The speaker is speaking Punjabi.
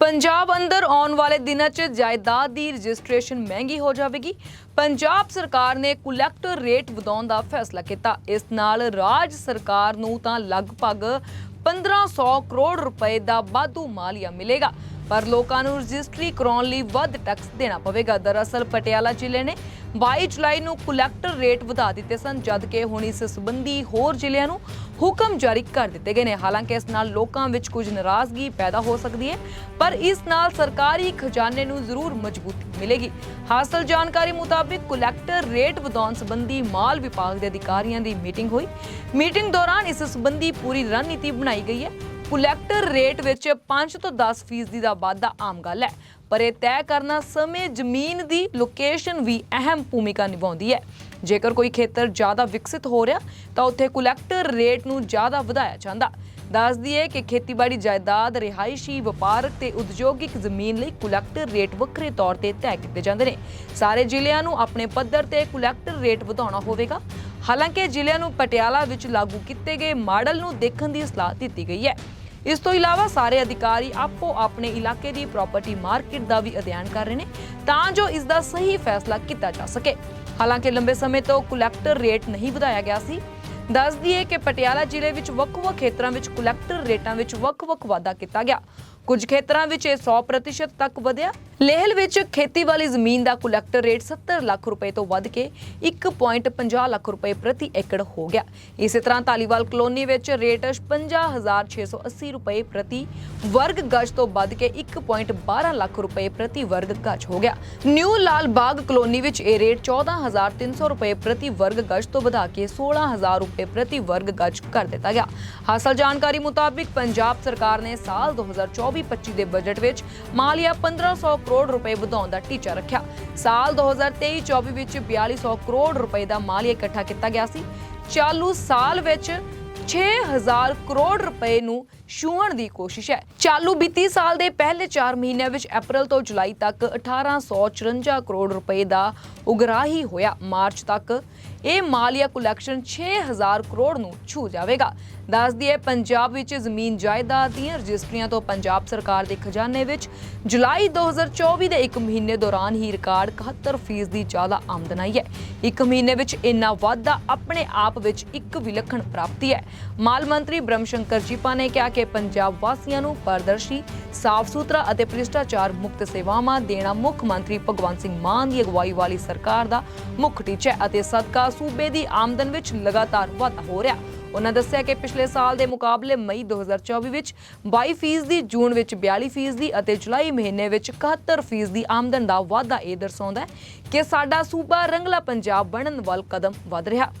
ਪੰਜਾਬ ਅੰਦਰ ਆਉਣ ਵਾਲੇ ਦਿਨਾਂ 'ਚ ਜਾਇਦਾਦ ਦੀ ਰਜਿਸਟ੍ਰੇਸ਼ਨ ਮਹਿੰਗੀ ਹੋ ਜਾਵੇਗੀ। ਪੰਜਾਬ ਸਰਕਾਰ ਨੇ ਕੁਲੈਕਟਰ ਰੇਟ ਵਧਾਉਣ ਦਾ ਫੈਸਲਾ ਕੀਤਾ। ਇਸ ਨਾਲ ਰਾਜ ਸਰਕਾਰ ਨੂੰ ਤਾਂ ਲਗਭਗ 1500 ਕਰੋੜ ਰੁਪਏ ਦਾ ਵਾਧੂ ਮਾਲੀਆ ਮਿਲੇਗਾ। ਪਰ ਲੋਕਾਂ ਨੂੰ ਰਜਿਸਟਰੀ ਕਰਾਉਣ ਲਈ ਵੱਧ ਟੈਕਸ ਦੇਣਾ ਪਵੇਗਾ। ਦਰਅਸਲ ਪਟਿਆਲਾ ਜ਼ਿਲ੍ਹੇ ਨੇ 22 ਜੁਲਾਈ ਨੂੰ ਕੁਲੈਕਟਰ ਰੇਟ ਵਧਾ ਦਿੱਤੇ ਸਨ ਜਦਕਿ ਹੁਣ ਇਸ ਸੰਬੰਧੀ ਹੋਰ ਜ਼ਿਲ੍ਹਿਆਂ ਨੂੰ ਹੁਕਮ ਜਾਰੀ ਕਰ ਦਿੱਤੇ ਗਏ ਨੇ। ਹਾਲਾਂਕਿ ਇਸ ਨਾਲ ਲੋਕਾਂ ਵਿੱਚ ਕੁਝ ਨਾਰਾਜ਼ਗੀ ਪੈਦਾ ਹੋ ਸਕਦੀ ਹੈ, ਪਰ ਇਸ ਨਾਲ ਸਰਕਾਰੀ ਖਜ਼ਾਨੇ ਨੂੰ ਜ਼ਰੂਰ ਮਜ਼ਬੂਤੀ ਮਿਲੇਗੀ। ਹਾਸਲ ਜਾਣਕਾਰੀ ਮੁਤਾਬਿਕ ਕੁਲੈਕਟਰ ਰੇਟ ਵਧਾਉਣ ਸੰਬੰਧੀ ਮਾਲ ਵਿਭਾਗ ਦੇ ਅਧਿਕਾਰੀਆਂ ਦੀ ਮੀਟਿੰਗ ਹੋਈ। ਮੀਟਿੰਗ ਦੌਰਾਨ ਇਸ ਸੰਬੰਧੀ ਪੂਰੀ ਰਣਨੀਤੀ ਬਣਾਈ ਗਈ ਹੈ। ਕੁਲੈਕਟਰ ਰੇਟ ਵਿੱਚ 5 ਤੋਂ 10 ਫੀਸਦੀ ਦਾ ਵਾਧਾ ਆਮ ਗੱਲ ਹੈ। ਪਰ ਇਹ ਤੈਅ ਕਰਨਾ ਸਮੇਂ ਜ਼ਮੀਨ ਦੀ ਲੋਕੇਸ਼ਨ ਵੀ ਅਹਿਮ ਭੂਮਿਕਾ ਨਿਭਾਉਂਦੀ ਹੈ। ਜੇਕਰ ਕੋਈ ਖੇਤਰ ਜ਼ਿਆਦਾ ਵਿਕਸਿਤ ਹੋ ਰਿਹਾ, ਤਾਂ ਉੱਥੇ ਕੁਲੈਕਟਰ ਰੇਟ ਨੂੰ ਜ਼ਿਆਦਾ ਵਧਾਇਆ ਜਾਂਦਾ। ਦੱਸ ਦਈਏ ਕਿ ਖੇਤੀਬਾੜੀ ਜਾਇਦਾਦ, ਰਿਹਾਇਸ਼ੀ ਵਪਾਰਕ ਤੇ ਉਦਯੋਗਿਕ ਜ਼ਮੀਨ ਲਈ ਕੁਲੈਕਟਰ ਰੇਟ ਵੱਖਰੇ ਤੌਰ ਤੇ ਤੈਅ ਕੀਤੇ ਜਾਂਦੇ ਨੇ। ਸਾਰੇ ਜ਼ਿਲ੍ਹਿਆਂ ਨੂੰ ਆਪਣੇ ਪੱਧਰ ਤੇ ਕੁਲੈਕਟਰ ਰੇਟ ਵਧਾਉਣਾ ਹੋਵੇਗਾ। ਹਾਲਾਂਕਿ ਜ਼ਿਲ੍ਹਿਆਂ ਨੂੰ ਪਟਿਆਲਾ ਵਿੱਚ ਲਾਗੂ ਕੀਤੇ ਗਏ ਮਾਡਲ ਨੂੰ ਦੇਖਣ ਦੀ ਸਲਾਹ ਦਿੱਤੀ ਗਈ ਹੈ। ਇਸ ਤੋਂ ਇਲਾਵਾ ਸਾਰੇ ਅਧਿਕਾਰੀ ਆਪੋ ਆਪਣੇ ਇਲਾਕੇ ਦੀ ਪ੍ਰਾਪਰਟੀ ਮਾਰਕੀਟ ਦਾ ਵੀ ਅਧਿਐਨ ਕਰ ਰਹੇ ਨੇ ਤਾਂ ਜੋ ਇਸ ਦਾ ਸਹੀ ਫੈਸਲਾ ਕੀਤਾ ਜਾ ਸਕੇ। ਹਾਲਾਂਕਿ ਲੰਬੇ ਸਮੇਂ ਤੋਂ ਕੁਲੈਕਟਰ ਰੇਟ ਨਹੀਂ ਵਧਾਇਆ ਗਿਆ ਸੀ। ਦੱਸ ਦਈਏ ਕਿ ਪਟਿਆਲਾ ਜ਼ਿਲ੍ਹੇ ਵਿੱਚ ਵੱਖ-ਵੱਖ ਖੇਤਰਾਂ ਵਿੱਚ ਕੁਲੈਕਟਰ ਰੇਟਾਂ ਵਿੱਚ ਵੱਖ-ਵੱਖ ਵਾਧਾ ਕੀਤਾ ਗਿਆ। ਕੁਝ ਖੇਤਰਾਂ ਵਿੱਚ ਇਹ 100% ਤੱਕ ਵਧਿਆ ਲੇਹਲ ਵਿੱਚ ਖੇਤੀ ਵਾਲੀ ਜ਼ਮੀਨ ਦਾ ਕੁਲੈਕਟਰ ਰੇਟ 70 ਲੱਖ ਰੁਪਏ ਤੋਂ ਵੱਧ ਕੇ 1.50 ਲੱਖ ਰੁਪਏ ਪ੍ਰਤੀ ਏਕੜ ਹੋ ਗਿਆ। ਇਸੇ ਤਰ੍ਹਾਂ ਧਾਲੀਵਾਲ ਕਲੋਨੀ ਵਿੱਚ ਰੇਟ 55680 ਰੁਪਏ ਪ੍ਰਤੀ ਵਰਗ ਗਜ ਤੋਂ ਵੱਧ ਕੇ 1.12 ਲੱਖ ਰੁਪਏ ਪ੍ਰਤੀ ਵਰਗ ਗਜ ਹੋ ਗਿਆ। ਨਿਊ ਲਾਲ ਬਾਗ ਕਲੋਨੀ ਵਿੱਚ ਇਹ ਰੇਟ 14300 ਰੁਪਏ ਪ੍ਰਤੀ ਵਰਗ ਗਜ ਤੋਂ ਵਧਾ ਕੇ 16000 ਰੁਪਏ ਪ੍ਰਤੀ ਵਰਗ ਗਜ ਕਰ ਦਿੱਤਾ ਗਿਆ। ਹਾਸਲ ਜਾਣਕਾਰੀ ਮੁਤਾਬਿਕ ਪੰਜਾਬ ਸਰਕਾਰ ਨੇ ਸਾਲ 2024-25 ਦੇ ਬਜਟ ਵਿੱਚ ਮਾਲੀਆ 1500 ਕਰੋੜ ਰੁਪਏ ਵਧਾਉਣ ਦਾ ਟੀਚਾ ਰੱਖਿਆ। ਸਾਲ 2023-24 ਵਿੱਚ 4200 ਕਰੋੜ ਰੁਪਏ ਦਾ ਮਾਲੀਆ ਇਕੱਠਾ ਕੀਤਾ ਗਿਆ ਸੀ। ਚਾਲੂ ਸਾਲ ਵਿੱਚ 6000 ਕਰੋੜ ਰੁਪਏ ਨੂੰ ਛੂਹਣ ਦੀ ਕੋਸ਼ਿਸ਼ ਹੈ। ਚਾਲੂ ਬੀਤੀ ਸਾਲ ਦੇ ਪਹਿਲੇ 4 ਮਹੀਨਿਆਂ ਵਿੱਚ ਅਪ੍ਰੈਲ ਤੋਂ ਜੁਲਾਈ ਤੱਕ 1854 ਕਰੋੜ ਰੁਪਏ ਦਾ ਉਗਰਾਹੀ ਹੋਇਆ। ਮਾਰਚ ਤੱਕ ਇਹ ਮਾਲੀਆ ਕਲੈਕਸ਼ਨ 6000 ਕਰੋੜ ਨੂੰ ਛੂ ਜਾਵੇਗਾ। ਦੱਸ ਦਈਏ, ਪੰਜਾਬ ਵਿੱਚ ਜ਼ਮੀਨ ਜਾਇਦਾਦ ਦੀਆਂ ਰਜਿਸਟਰੀਆਂ ਤੋਂ ਪੰਜਾਬ ਸਰਕਾਰ ਦੇ ਖਜ਼ਾਨੇ ਵਿੱਚ ਜੁਲਾਈ 2024 ਦੇ ਇੱਕ ਮਹੀਨੇ ਦੌਰਾਨ ਹੀ ਰਿਕਾਰਡ 71% ਦੀ ਜ਼ਿਆਦਾ ਆਮਦਨ ਆਈ ਹੈ। ਇੱਕ ਮਹੀਨੇ ਵਿੱਚ ਇੰਨਾ ਵਾਧਾ ਆਪਣੇ ਆਪ ਵਿੱਚ ਇੱਕ ਵਿਲੱਖਣ ਪ੍ਰਾਪਤੀ ਹੈ। ਮਾਲ ਮੰਤਰੀ ਬ੍ਰਹਮ ਸ਼ੰਕਰ ਜੀਪਾ ਨੇ ਕਿਹਾ ਕਿ ਪੰਜਾਬ ਵਾਸੀਆਂ ਨੂੰ ਪਾਰਦਰਸ਼ੀ, ਸਾਫ਼ ਸੁਥਰਾ ਅਤੇ ਭ੍ਰਿਸ਼ਟਾਚਾਰ ਮੁਕਤ ਸੇਵਾਵਾਂ ਦੇਣਾ ਮੁੱਖ ਮੰਤਰੀ ਭਗਵੰਤ ਸਿੰਘ ਮਾਨ ਦੀ ਅਗਵਾਈ ਵਾਲੀ ਸਰਕਾਰ ਦਾ ਮੁੱਖ ਟੀਚਾ ਅਤੇ ਸਦਕਾ ਸੂਬੇ ਦੀ ਆਮਦਨ ਵਿੱਚ ਲਗਾਤਾਰ ਵਾਧਾ ਹੋ ਰਿਹਾ। ਉਹਨਾਂ ਦੱਸਿਆ ਕਿ ਪਿਛਲੇ ਸਾਲ ਦੇ ਮੁਕਾਬਲੇ ਮਈ 2024 ਵਿੱਚ 22 ਫੀਸਦੀ, ਜੂਨ ਵਿੱਚ 42 ਫੀਸਦੀ ਅਤੇ ਜੁਲਾਈ ਮਹੀਨੇ ਵਿੱਚ 71 ਫੀਸਦੀ ਆਮਦਨ ਦਾ ਵਾਧਾ ਇਹ ਦਰਸਾਉਂਦਾ ਹੈ ਕਿ ਸਾਡਾ ਸੂਬਾ ਰੰਗਲਾ ਪੰਜਾਬ ਬਣਨ ਵੱਲ ਕਦਮ ਵੱਧ ਰਿਹਾ।